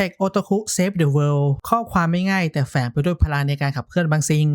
Tech Otaku Save the World ข้อความไม่ง่ายแต่แฝงไปด้วยพลังในการขับเคลื่อนบางสิ่ง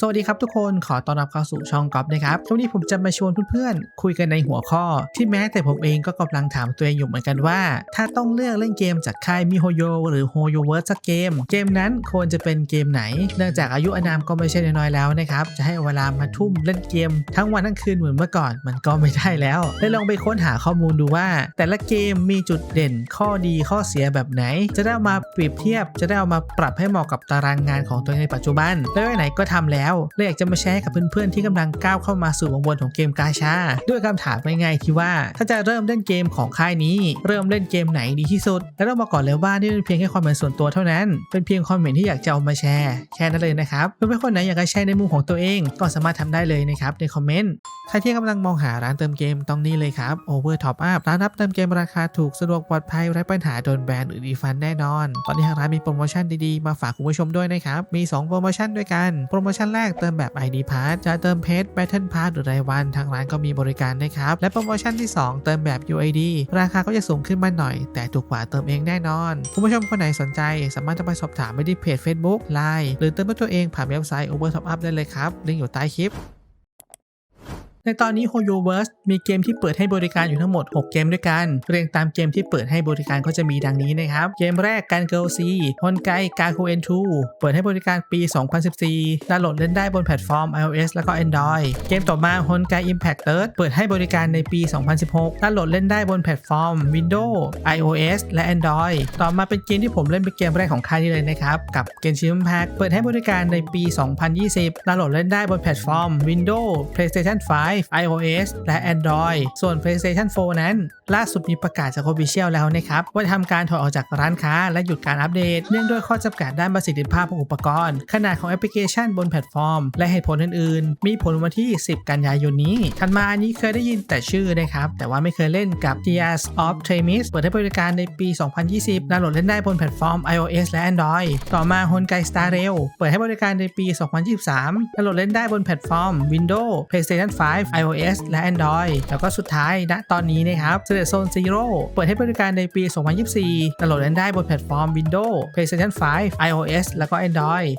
สวัสดีครับทุกคนขอต้อนรับเข้าสู่ช่องก๊อฟนะครับวันนี้ผมจะมาชวนเพื่อนๆ คุยกันในหัวข้อ ที่แม้แต่ผมเองก็กำลังถามตัวเองอยู่เหมือนกันว่า ถ้าต้องเลือกเล่นเกมจากค่ายมิโฮโยหรือโฮโยเวิร์สักเกม เกมนั้นควรจะเป็นเกมไหน เนื่องจากอายุอานามก็ไม่ใช่น้อยแล้วนะครับ จะให้เวลามาทุ่มเล่นเกม ทั้งวันทั้งคืนเหมือนเมื่อก่อน มันก็ไม่ได้แล้วเลยลองไปค้นหาข้อมูลดูว่า แต่ละเกมมีจุดเด่นข้อดีข้อเสียแบบไหน จะได้เอามาเปรียบเทียบ จะได้เอามาปรับให้เหมาะกับตารางงานของตัวเองในปัจจุบัน แล้วไหนก็ทำแล้วเลยอยากจะมาแชร์ให้กับเพื่อนๆที่กำลังก้าวเข้ามาสู่วงวนของเกมกาชา ด้วยคำถามง่ายๆที่ว่า ถ้าจะเริ่มเล่นเกมของค่ายนี้ เริ่มเล่นเกมไหนดีที่สุด แล้วต้องมาก่อนเลยว่านี่เป็นเพียงแค่ความเห็นส่วนตัวเท่านั้น เป็นเพียงความเห็นที่อยากจะเอามาแชร์แค่นั้นเลยนะครับเพื่อนๆคนไหนอยากจะแชร์ในมุมของตัวเอง ก็สามารถทำได้เลยนะครับในคอมเมนต์ใครที่กำลังมองหาร้านเติมเกมต้องนี่เลยครับ Over Top Up ร้านรับเติมเกมราคาถูกสะดวกปลอดภัยไร้ปัญหาโดนแบนหรือดีฟันแน่นอน ตอนนี้ทางร้านมีโปรโมชั่นดีๆมาฝากคุณผู้ชมด้วยนะครับมี 2 โปรโมชั่นด้วยกันโปรโมชั่นแรกเติมแบบ ID Pass จะเติมเพจ Battle Pass หรือรายวันทางร้านก็มีบริการนะครับ และโปรโมชั่นที่ 2 เติมแบบ UID ราคาก็จะสูงขึ้นมาหน่อย แต่ถูกกว่าเติมเองแน่นอน คุณผู้ชมคนไหนสนใจ สามารถจะไปสอบถามไปที่เพจ Facebook Line หรือเติมด้วยตัวเองผ่านเว็บไซต์ Over Top Up ได้เลยครับลิงก์อยู่ใต้คลิป ในตอนนี้ HoYoverse มีเกมที่เปิดให้บริการอยู่ทั้งหมด 6 เกมด้วยกัน เรียงตามเกมที่เปิดให้บริการก็จะมีดังนี้นะครับ เกมแรกการเกิลซีฮอนไกกาคูเอ็นทูเปิดให้บริการปี 2014ดาวน์โหลดเล่นได้บนแพลตฟอร์ม iOS แล้วก็ Android เกมต่อมาฮอนไก Impact Third เปิดให้บริการในปี 2016ดาวน์โหลดเล่นได้บนแพลตฟอร์ม Windows iOS และ Android ต่อมาเป็นเกมที่ผมเล่นเป็นเกมแรกของค่ายนี้เลยนะครับกับ Genshin Impact เปิดให้บริการในปี 2020ดาวน์โหลดเล่นได้บนแพลตฟอร์ม Windows PlayStation 5 iOS และ Android ส่วน PlayStation 4 นั้น ล่าสุดมีประกาศจาก Official แล้วนะครับ ว่าทำการถอดออกจากร้านค้าและหยุดการอัปเดต เนื่องด้วยข้อจำกัดด้านประสิทธิภาพของอุปกรณ์ ขนาดของแอปพลิเคชันบนแพลตฟอร์ม และเหตุผลอื่นๆ มีผลวันที่ 10 กันยายนนี้ถัดมาอันนี้เคยได้ยินแต่ชื่อนะครับ แต่ว่าไม่เคยเล่นกับ Tears of Themis เปิดให้บริการในปี 2020ดาวน์โหลดเล่นได้บนแพลตฟอร์ม iOS และ Android ต่อมา Honkai Star Rail เปิดให้บริการในปี 2023ดาวน์โหลดเล่นได้บนแพลตฟอร์ม Windows PlayStation 5 iOS และ Android แล้วก็สุดท้ายณตอนนี้นะครับ Select Zone Zero เปิดให้บริการในปี 2024ดาวน์โหลดได้บนแพลตฟอร์ม Windows PlayStation 5 iOS แล้วก็ Android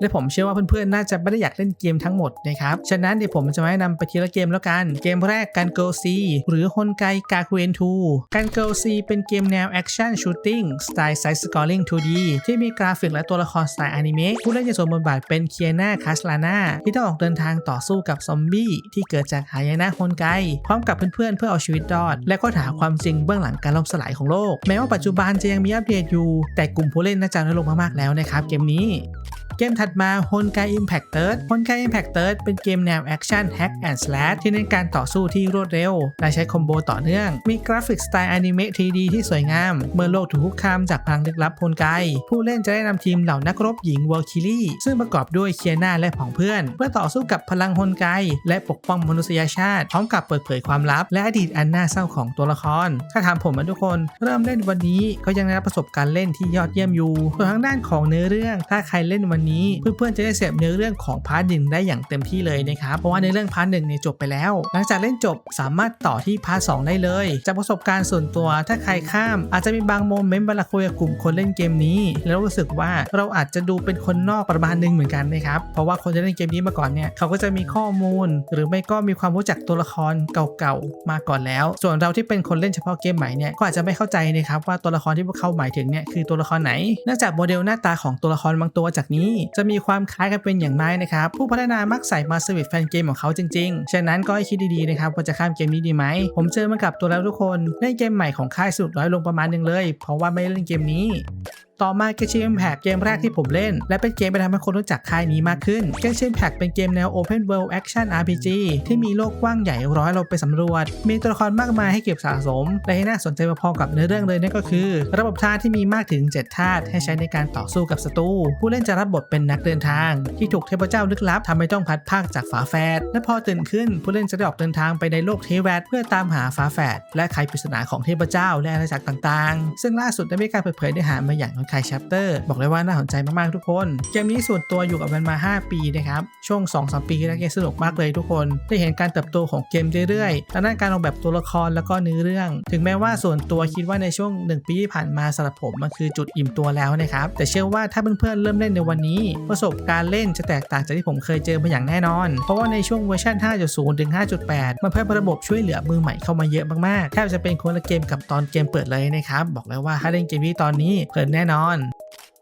และผมเชื่อว่าเพื่อนๆน่าจะไม่ได้อยากเล่นเกมทั้งหมดนะครับ ฉะนั้นเดี๋ยวผมจะมาแนะนำไปทีละเกมแล้วกัน เกมแรกกันเกิลซีหรือฮอนไกกาคูเอนทูกันเกิลซีเป็นเกมแนวแอคชั่นชูตติ้งสไตล์ไซส์สกอร์ลิง 2D ที่มีกราฟิกและตัวละครสไตล์อนิเมะผู้เล่นจะสวมบทบาทเป็นเคียนาคาสลาน่าที่ต้องออกเดินทางต่อสู้กับซอมบี้ที่เกิดจากหายนะฮอนไกพร้อมกับเพื่อนๆเพื่อเอาชีวิตรอด และก็หาความจริงเบื้องหลังการล่มสลายของโลก แม้ว่าปัจจุบันจะยังมีอัปเดตอยู่ แต่กลุ่มผู้เล่นน่าจะน้อยลงมากๆแล้วนะครับเกมนี้ เกมถัดมา Honkai Impact Third Honkai Impact Third เป็นเกมแนวแอคชั่น Hack and Slash ที่เน้นการต่อสู้ที่รวดเร็ว และใช้คอมโบต่อเนื่อง มีกราฟิกสไตล์อนิเมะ 3D ที่สวยงาม เมื่อโลกถูกคุกคามจากพลังลึกลับ Honkai ผู้เล่นจะได้นำทีมเหล่านักรบหญิง Valkyrie ซึ่งประกอบด้วยเคียนาและผองเพื่อน เพื่อต่อสู้กับพลัง Honkai และปกป้องมนุษยชาติ พร้อมกับเปิดเผยความลับ และอดีตอันน่าเศร้าของตัวละคร ถ้าถามผมนะทุกคน เริ่มเล่นวันนี้ก็ยังได้รับประสบการณ์เล่นที่ยอดเยี่ยมอยู่ส่วนทางด้านของเนื้อเรื่องถ้าใครเล่นวันนี้เพื่อนๆจะได้เสพเนื้อเรื่องของพาร์ทหนึ่งได้อย่างเต็มที่เลยนะครับเพราะว่าในเรื่องพาร์ทหนึ่งเนี่ยจบไปแล้ว หลังจากเล่นจบสามารถต่อที่พาร์ทสได้เลย จากประสบการณ์ส่วนตัวถ้าใครข้าม อาจจะมีบางโมเมนต์เวลาคุยกับกลุ่มคนเล่นเกมนี้ แล้วรู้สึกว่าเราอาจจะดูเป็นคนนอกประมาณหนึงเหมือนกันนะครับเพราะว่าคนที่เล่นเกมนี้มาก่อนเนี่ยเขาก็จะมีข้อมูล หรือไม่ก็มีความรู้จักตัวละครเก่าๆมาก่อนแล้ว ส่วนเราที่เป็นคนเล่นเฉพาะเกมใหม่เนี่ยก็อาจจะไม่เข้าใจนะครับว่าตัวละครที่พวกเขาหมายถึงเนี่ยคือตัวละครไหนเนื่องจากโมเดลหน้าตาของตัวละครบางตัวจากนี้จะมีความคล้ายกันเป็นอย่างมากนะครับ ผู้พัฒนามักใส่มาสวิตแฟนเกมของเขาจริงๆ ฉะนั้นก็ให้คิดดีๆนะครับว่าจะข้ามเกมนี้ดีไหม ผมเจอมากับตัวแล้วทุกคนเล่นเกมใหม่ของค่ายสุดร้อยลงประมาณหนึงเลย เพราะว่าไม่เล่นเกมนี้ ต่อมา Genshin Impact เกมแรกที่ผมเล่น และเป็นเกมไปทำให้คนรู้จักค่ายนี้มากขึ้น Genshin Impact เป็นเกมแนว Open World Action RPG ที่มีโลกกว้างใหญ่ร้อยเราไปสำรวจ มีตัวละครมากมายให้เก็บสะสม และที่น่าสนใจพอๆกับเนื้อเรื่องเลยนั่นก็คือ ระบบธาตุที่มีมากถึง 7 ธาตุให้ใช้ในการต่อสู้กับศัตรูผู้เล่นจะรับบทเป็นนักเดินทาง ที่ถูกเทพเจ้าลึกลับทำให้ต้องพัดภาคจากฝาแฝดและพอตื่นขึ้น ผู้เล่นจะได้ออกเดินทางไปในโลกเทวดเพื่อตามหาฝาแฝดและไขปริศนาของเทพเจ้าและอาณาจักรต่างๆ ซึ่งล่าสุดได้มีการเปิดเผยเนื้อหามาอย่างคายแชปเตอร์บอกเลยว่าน่าสนใจมากๆทุกคน เกมนี้ส่วนตัวอยู่กับมันมา 5 ปีนะครับ ช่วง 2-3 ปีแรกๆสนุกมากเลยทุกคน ได้เห็นการเติบโตของเกมเรื่อยๆและด้านการออกแบบตัวละครแล้วก็เนื้อเรื่อง ถึงแม้ว่าส่วนตัวคิดว่าในช่วง 1 ปีที่ผ่านมาสำหรับผมมันคือจุดอิ่มตัวแล้วนะครับแต่เชื่อว่าถ้าเพื่อนๆเริ่มเล่นในวันนี้ ประสบการณ์เล่นจะแตกต่างจากที่ผมเคยเจอมาอย่างแน่นอน เพราะว่าในช่วงเวอร์ชัน5.0ถึง5.8 มันเพิ่มระบบช่วยเหลือมือใหม่เข้ามาเยอะมากๆแทบจะเป็นคนละเกมกับตอนเกมเปิดเลยนะครับบอกเลยว่าถ้าเล่นเกมนี้ตอนนี้เพลินแน่นอน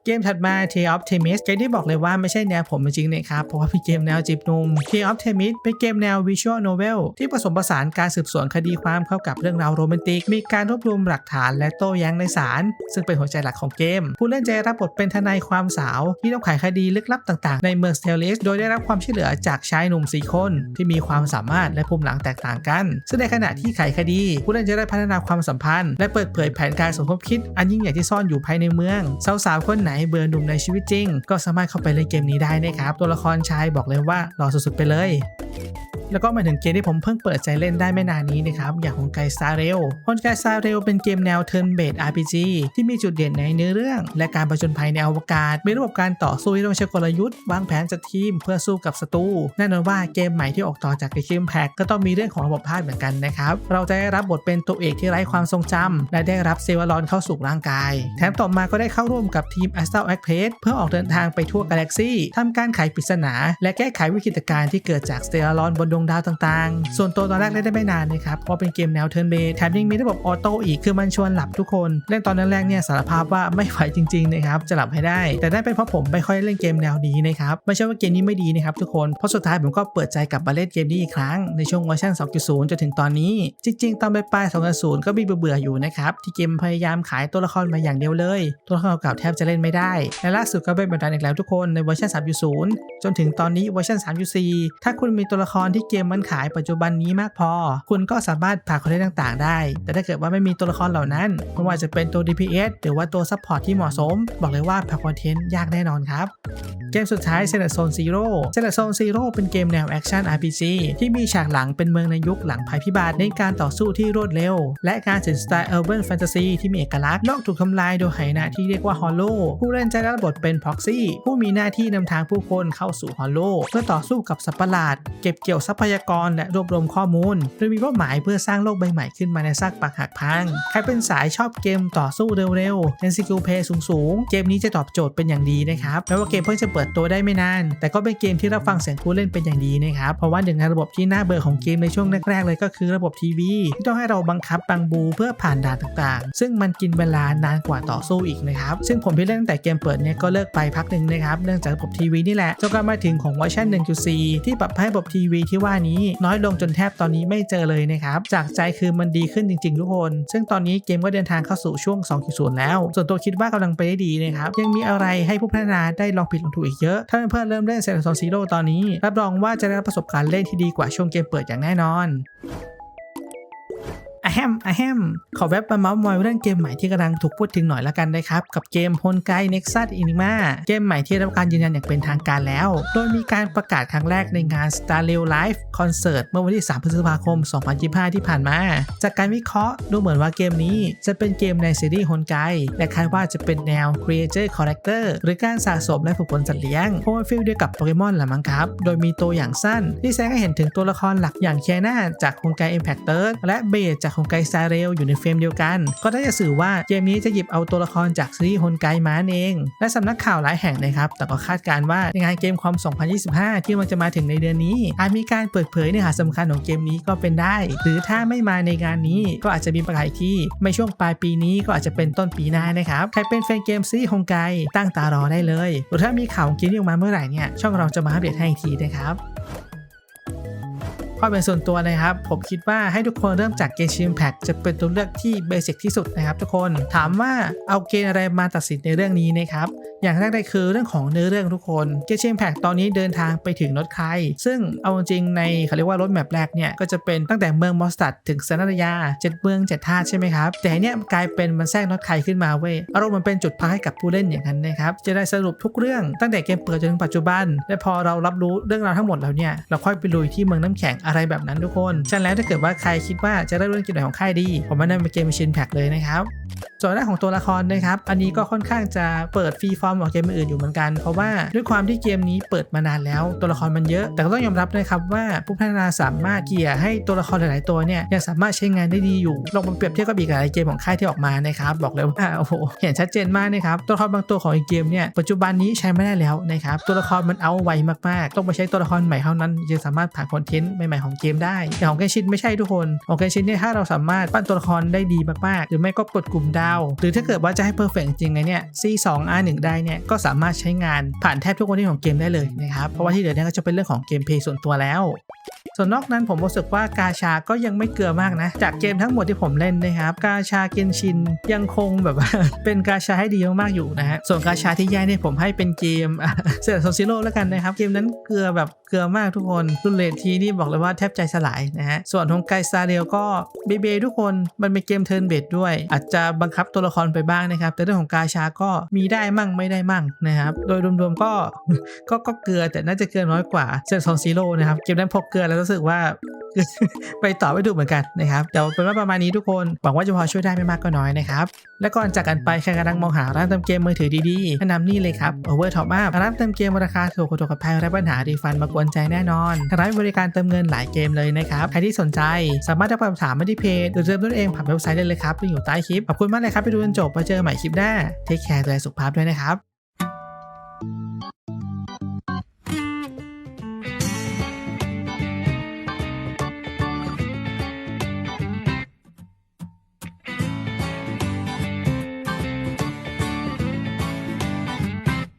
เกมถัดมา Tale of Temis เกมที่บอกเลยว่าไม่ใช่แนวผมจริงๆนะครับ เพราะว่าเป็นเกมแนวจีบหนุ่ม Tale of Temis เป็นเกมแนว Visual Novel ที่ผสมผสานการสืบสวนคดีความเข้ากับเรื่องราวโรแมนติก มีการรวบรวมหลักฐานและโต้แย้งในศาลซึ่งเป็นหัวใจหลักของเกม ผู้เล่นจะได้รับบทเป็นทนายความสาว ที่ต้องไขคดีลึกลับต่างๆ ในเมืองสเตลเลสโดยได้รับความช่วยเหลือจากชายหนุ่มสี่คน ที่มีความสามารถและภูมิหลังแตกต่างกัน ซึ่งในขณะที่ไขคดี ผู้เล่นจะได้พัฒนาความสัมพันธ์ และเปิดเผยแผนการสมคบคิดอันยิ่งใหญ่ที่ซ่อนอยู่ภายในเมืองสาวๆคนไหนเบื่อหนุ่มในชีวิตจริง ก็สามารถเข้าไปเล่นเกมนี้ได้นะครับ ตัวละครชายบอกเลยว่าหล่อสุดๆไปเลย แล้วก็มาถึงเกมที่ผมเพิ่งเปิดใจเล่นได้ไม่นานนี้นะครับอย่างของไกซาเรลฮอนไกซาเรลเป็นเกมแนว Turn Based RPG ที่มีจุดเด่นในเนื้อเรื่อง และการประจนภัยในอวกาศมีระบบการต่อสู้ที่ต้องใช้กลยุทธ์วางแผนจัดทีมเพื่อสู้กับศัตรูแน่นอนว่าเกมใหม่ที่ออกต่อจากเกมแพ็กก็ต้องมีเรื่องของระบบภาคเหมือนกันนะครับเราจะได้รับบทเป็นตัวเอกที่ไร้ความทรงจำและได้รับเซวารอนเข้าสู่ร่างกาย แถมต่อมาก็ได้เข้าร่วมกับทีม a s t r a l a c p r e s s เพื่อออกเดินทางไปทั่วกาแล็กซี่ทำการไขปริศนา และแก้ไขวิกฤตการณ์ที่เกิดจากสเตอรอนบนดวงดาวต่างๆ ส่วนตัวตอนแรกเล่นได้ไม่นานนะครับ เพราะเป็นเกมแนวเทิร์นเบสแถมยังมีระบบออโต้อีก คือมันชวนหลับทุกคน เล่นตอนแรกๆเนี่ยสารภาพว่าไม่ไหวจริงๆนะครับ จะหลับให้ได้ แต่ได้เป็นเพราะผมไม่ค่อยเล่นเกมแนวนี้นะครับ ไม่ใช่ว่าเกมนี้ไม่ดีนะครับทุกคน เพราะสุดท้ายผมก็เปิดใจกลับมาเล่นเกมนี้อีกครั้งในช่วงเวอร์ชัน2.0 จนถึงตอนนี้ จริง ๆ ตอนปลายๆ2.0 ก็มีเบื่อๆอยู่นะครับที่เกมพยายามขายตัวละครมาอย่างเดียวเลย ตัวละครเก่าแทบจะเล่นไม่ได้ และล่าสุดก็เป็นแบบนั้นอีกแล้วทุกคนในเวอร์ชัน3.0 จนถึงตอนนี้เวอร์ชัน3.4 ถ้าคุณมีตัวละครที่เกมมันขายปัจจุบันนี้มากพอ คุณก็สามารถผ่าคอนเทนต์ต่างๆ ได้ แต่ถ้าเกิดว่าไม่มีตัวละครเหล่านั้นไม่ว่าจะเป็นตัว DPS หรือว่าตัวซัพพอร์ตที่เหมาะสม บอกเลยว่าผ่าคอนเทนต์ยากแน่นอนครับ เกมสุดท้าย s e n a t Zone Zero s e n a t Zone Zero เป็นเกมแนวแอคชั่น RPG ที่มีฉากหลังเป็นเมืองในยุคหลังภัยพิบัติในการต่อสู้ที่รวดเร็ว และการถึงสไตล์ Urban Fantasy ที่มีเอกลักษณ์โลกถูกทำลายโดยไหหนะที่เรียกว่า Hollow ผู้เล่นจะรับบทเป็น Proxy ผู้มีหน้าที่นำทางผู้คนเข้าสู่ Hollow เพื่อต่อสู้กับสัตว์ประหลาด เก็บเกี่ยวทรัพยากรและรวบรวมข้อมูล โดยมีเป้าหมายเพื่อสร้างโลกใบใหม่ขึ้นมาในซากปรักหักพัง ใครเป็นสายชอบเกมต่อสู้เร็วๆเล่นสกิลเพย์สูงๆเกมนี้จะตอบโจทย์เป็นอย่างดีนะครับแม้ว่าเกมเพิ่งจะเปิดตัวได้ไม่นาน แต่ก็เป็นเกมที่รับฟังเสียงผู้เล่นเป็นอย่างดีนะครับ เพราะว่าหนึ่งในระบบที่น่าเบื่อของเกมในช่วงแรกๆเลยก็คือระบบทีวีที่ต้องให้เราบังคับบังบูเพื่อผ่านด่านต่างๆ ซึ่งมันกินเวลานานกว่าต่อสู้อีกนะครับ ซึ่งผมที่เล่นตั้งแต่เกมเปิดเนี่ยก็เลิกไปพักหนึ่งนะครับ เนื่องจากระบบทีวีนี่แหละจนกระทั่งมาถึงของเวอร์ชัน1.4 ที่ปรับให้ระบบทีวีที่ว่านี้น้อยลงจนแทบตอนนี้ไม่เจอเลยนะครับ จากใจคือมันดีขึ้นจริงๆทุกคน ซึ่งตอนนี้เกมก็เดินทางเข้าสู่ช่วง 2.0 แล้ว ส่วนตัวคิดว่ากำลังไปได้ดีนะครับ ยังมีอะไรให้ผู้พัฒนาได้ลองผิดลองถูกอีกเยอะ ถ้าเพื่อนๆเริ่มเล่นเซนต์ซอนซีโร่ตอนนี้ รับรองว่าจะได้รับประสบการณ์เล่นที่ดีกว่าช่วงเกมเปิดอย่างแน่นอน แฮมอะแฮมขอแวบมาเมาส์มอยเรื่องเกมใหม่ที่กำลังถูกพูดถึงหน่อยละกันนะครับ กับเกมฮอนไกเน็กซัสอินิมาเกมใหม่ที่ได้รับการยืนยันอย่างเป็นทางการแล้ว โดยมีการประกาศครั้งแรกในงาน Star Rail Live Concert เมื่อวันที่ 3 พฤษภาคม 2025 ที่ผ่านมา จากการวิเคราะห์ดูเหมือนว่าเกมนี้จะเป็นเกมในซีรีส์ฮนไกและคาดว่าจะเป็นแนว Creature Collector หรือการสะสมและฝึกฝนสัตว์เลี้ยงเพราะว่าฟิลเดียวกับโปเกมอนแหละมั้งครับ โดยมีตัวอย่างสั้น ที่แสดงให้เห็นถึงตัวละครหลักอย่างแคน่าจากฮนไก Impactor และเบจากฮอนไก Star Rail อยู่ในเฟรมเดียวกัน ก็ได้จะสื่อว่าเกมนี้จะหยิบเอาตัวละครจากซีรีส์ฮนไกมาเอง และสำนักข่าวหลายแห่งนะครับ แต่ก็คาดการว่าในงานเกมคอม 2025 ที่มันจะมาถึงในเดือนนี้ อาจมีการเปิดเผยเนื้อหาสำคัญของเกมนี้ก็เป็นได้ หรือถ้าไม่มาในงานนี้ก็อาจจะมีประกาศอีกที่ไม่ช่วงปลายปีนี้ก็อาจจะเป็นต้นปีหน้านะครับใครเป็นแฟนเกมซีรีส์ฮอนไกตั้งตารอได้เลย หรือถ้ามีข่าวของเกมนี้ออกมาเมื่อไหร่เนี่ยช่องเราจะมาอัปเดตให้อีกทีนะครับ ความเป็นส่วนตัวนะครับ ผมคิดว่าให้ทุกคนเริ่มจากเกมชิมแพ t จะเป็นตัวเลือกที่เบสิกที่สุดนะครับทุกคน ถามว่าเอาเกณฑ์อะไรมาตัดสินในเรื่องนี้นะครับ อย่างแรกเลยคือเรื่องของเนื้อเรื่องทุกคนเกชิมแพ t ตอนนี้เดินทางไปถึงนอตไคซึ่งเอาจริงในเขาเรียกว่ารถแมปแรกเนี่ยก็จะเป็นตั้งแต่เมืองมอสตัดถึงซานาตยาเจ็ดเมืองเจ็ดท่าใช่ไหมครับ แต่เนี่ยกลายเป็นมันแทรกนอตไคขึ้นมาเว้ยอารมณ์มันเป็นจุดพักให้กับผู้เล่นอย่างนั้นนะครับจะได้สรุปทุกเรื่องตั้งแต่เกมเปิดจนถึงปัจจุบัน และพอเรารับรู้เรื่องราวทั้งหมดแล้วเนี่ยเราค่อยไปลุยที่เมืองน้ำแข็งอะไรแบบนั้นทุกคนฉะนั้นแล้วถ้าเกิดว่าใครคิดว่าจะได้เรื่องเกมไหนของค่ายดี ผมแนะนำเป็นเกมชินแพ็กเลยนะครับส่วนแรกของตัวละครนะครับอันนี้ก็ค่อนข้างจะเปิดฟรีฟอร์มกว่าเกมอื่นอยู่เหมือนกัน เพราะว่าด้วยความที่เกมนี้เปิดมานานแล้ว ตัวละครมันเยอะ แต่ก็ต้องยอมรับนะครับว่าผู้พัฒนาสามารถเกี่ยให้ตัวละครหลายๆตัวเนี่ยยังสามารถใช้งานได้ดีอยู่ลองมาเปรียบเทียบกับอีกหลายเกมของค่ายที่ออกมานะครับบอกเลยว่าโอ้โหเห็นชัดเจนมากนะครับตัวละครบางตัวของอีกเกมเนี่ยปัจจุบันนี้ใช้ไม่ได้แล้วนะครับตัวละครมันเอาไวมากๆ ต้องไปใช้ตัวละครใหม่เท่านั้นจะสามารถผ่านคอนเทนต์ใหม่ๆของเกมได้แต่ของเกมชินไม่ใช่ทุกคนของเกมชินเนี่ยถ้าเราสามารถปั้นตัวละครได้ดีมากๆ หรือไม่ก็กดกลุ่มดาว หรือถ้าเกิดว่าจะให้เพอร์เฟกจริงไงเนี่ย C2 R1 ได้เนี่ยก็สามารถใช้งานผ่านแทบทุกคนทนต์ของเกมได้เลยนะครับ เพราะว่าที่เหลือเนี่ยก็จะเป็นเรื่องของเกมเพลย์ส่วนตัวแล้ว ส่วนนอกนั้นผมรู้สึกว่ากาชาก็ยังไม่เกลือมากนะ จากเกมทั้งหมดที่ผมเล่นนะครับ กาชาเกนชินยังคงแบบว่าเป็นกาชาให้ดีมากๆอยู่นะฮะส่วนกาชาที่แย่เนี่ยผมให้เป็นเกมเซอร์โซซิโร่แล้วกันนะครับเกมนั้นเกลือแบบเกลือมากทุกคนรุ่นเลททีนี่บอกเลยว่าแทบใจสลายนะฮะส่วนของไกซาเรียลก็เบเบทุกคนมันเป็นเกมเทิร์นเบดด้วย อาจจะบังคับตัวละครไปบ้างนะครับแต่เรื่องของกาชาก็มีได้มั่งไม่ได้มั่งนะครับ โดยรวมๆก็ก็ก็เกลือแต่น่าจะเกลือน้อยกว่าเซอร์โซซิโร่นะครับ เกมนั้นพกเกลือแล้วรู้สึกว่า ไปต่อไม่ถูกเหมือนกันนะครับแต่เป็นว่าประมาณนี้ทุกคนหวังว่าจะพอช่วยได้ไม่มากก็น้อยนะครับและก่อนจากกันไปใครกำลังมองหาร้านเติมเกมมือถือดีๆแนะนำนี่เลยครับ Over Top Up ร้านเติมเกมราคาถูกกว่าถูกกับแพงและปัญหารีฟันมากวนใจแน่นอนร้านบริการเติมเงินหลายเกมเลยนะครับใครที่สนใจสามารถทักไปสอบถามมาที่เพจหรือเติมด้วยเองผ่านเว็บไซต์ได้เลยครับลิงก์อยู่ใต้คลิปขอบคุณมากเลยครับไปดูจนจบไปเจอกันใหม่คลิปหน้าเทคแคร์ดูแลสุขภาพด้วยนะครับ